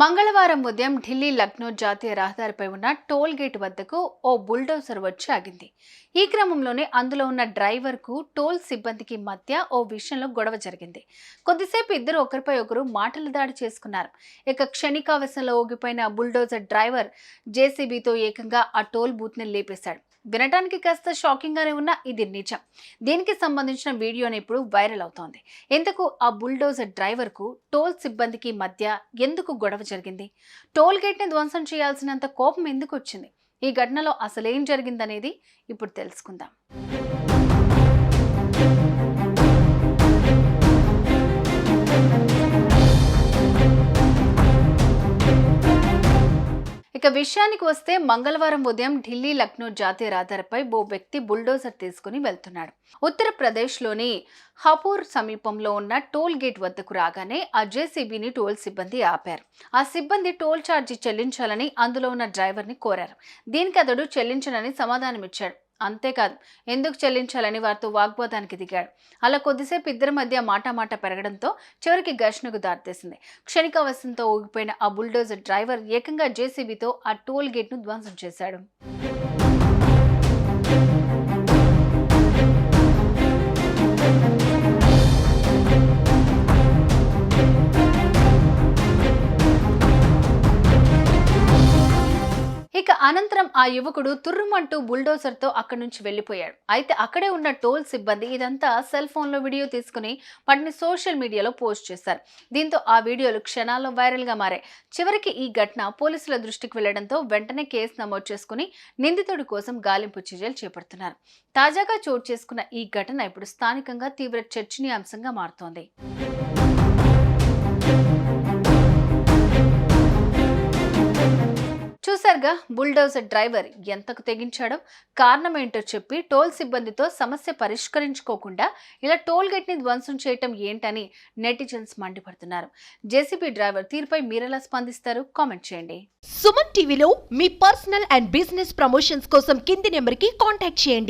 మంగళవారం ఉదయం ఢిల్లీ లక్నో జాతీయ రహదారిపై ఉన్న టోల్ గేట్ వద్దకు ఓ బుల్డోజర్ వచ్చి ఆగింది. ఈ క్రమంలోనే అందులో ఉన్న డ్రైవర్కు టోల్ సిబ్బందికి మధ్య ఓ విషయంలో గొడవ జరిగింది. కొద్దిసేపు ఇద్దరు ఒకరిపై ఒకరు మాటల దాడి చేసుకున్నారు. ఇక క్షణికావశంలో ఊగిపోయిన బుల్డోజర్ డ్రైవర్ జేసీబీతో ఏకంగా ఆ టోల్ బూత్ని లేపేశాడు. వినటానికి కాస్త షాకింగ్ గానే ఉన్న ఇది నిజం. దీనికి సంబంధించిన వీడియోని ఇప్పుడు వైరల్ అవుతోంది. ఎందుకు ఆ బుల్డోజర్ డ్రైవర్కు టోల్ సిబ్బందికి మధ్య ఎందుకు గొడవ జరిగింది. టోల్ గేట్ని ధ్వంసం చేయాల్సినంత కోపం ఎందుకు వచ్చింది? ఈ ఘటనలో అసలేం జరిగిందనేది ఇప్పుడు తెలుసుకుందాం. ఇక విషయానికి వస్తే మంగళవారం ఉదయం ఢిల్లీ లక్నో జాతీయ రహదారిపై ఓ వ్యక్తి బుల్డోజర్ తీసుకుని వెళ్తున్నాడు. ఉత్తరప్రదేశ్లోని హపూర్ సమీపంలో ఉన్న టోల్ గేట్ వద్దకు రాగానే ఆ జేసీబీని టోల్ సిబ్బంది ఆపారు. ఆ సిబ్బంది టోల్ ఛార్జీ చెల్లించాలని అందులో ఉన్న డ్రైవర్ని కోరారు. దీనికి అతడు చెల్లించనని సమాధానమిచ్చాడు. అంతేకాదు. ఎందుకు చెల్లించాలని వారితో వాగ్వాదానికి దిగాడు. అలా కొద్దిసేపు ఇద్దరి మధ్య మాటామాట పెరగడంతో చివరికి ఘర్షణకు దారితీసింది. క్షణికావశంతో ఊగిపోయిన ఆ బుల్డోజర్ డ్రైవర్ ఏకంగా జేసీబీతో ఆ టోల్ గేట్ను ధ్వంసం చేశాడు. ఇక అనంతరం ఆ యువకుడు తుర్రుమంటూ బుల్డోజర్తో అక్కడి నుంచి వెళ్ళిపోయాడు. అయితే అక్కడే ఉన్న టోల్ సిబ్బంది ఇదంతా సెల్ ఫోన్లో వీడియో తీసుకుని వాటిని సోషల్ మీడియాలో పోస్ట్ చేశారు. దీంతో ఆ వీడియోలు క్షణాల్లో వైరల్గా మారాయి. చివరికి ఈ ఘటన పోలీసుల దృష్టికి వెళ్ళడంతో వెంటనే కేసు నమోదు చేసుకుని నిందితుడి కోసం గాలింపు చర్యలు చేపడుతున్నారు. తాజాగా చోటు చేసుకున్న ఈ ఘటన ఇప్పుడు స్థానికంగా తీవ్ర చర్చనీయాంశంగా మారుతోంది. చూసారుగా బుల్డోజర్ డ్రైవర్ ఎంతకు తెగించాడో కారణం ఏంటో చెప్పి టోల్ సిబ్బందితో సమస్య పరిష్కరించుకోకుండా ఇలా టోల్ గేట్ని ధ్వంసం చేయటం ఏంటని నెటిజన్స్ మండిపడుతున్నారు. జేసీబీ డ్రైవర్ తీరుపై మీరెలా స్పందిస్తారు? కామెంట్ చేయండి. సుమన్ టీవీలో మీ పర్సనల్ అండ్ బిజినెస్ ప్రమోషన్స్ కోసం కింది నెంబర్కి కాంటాక్ట్ చేయండి.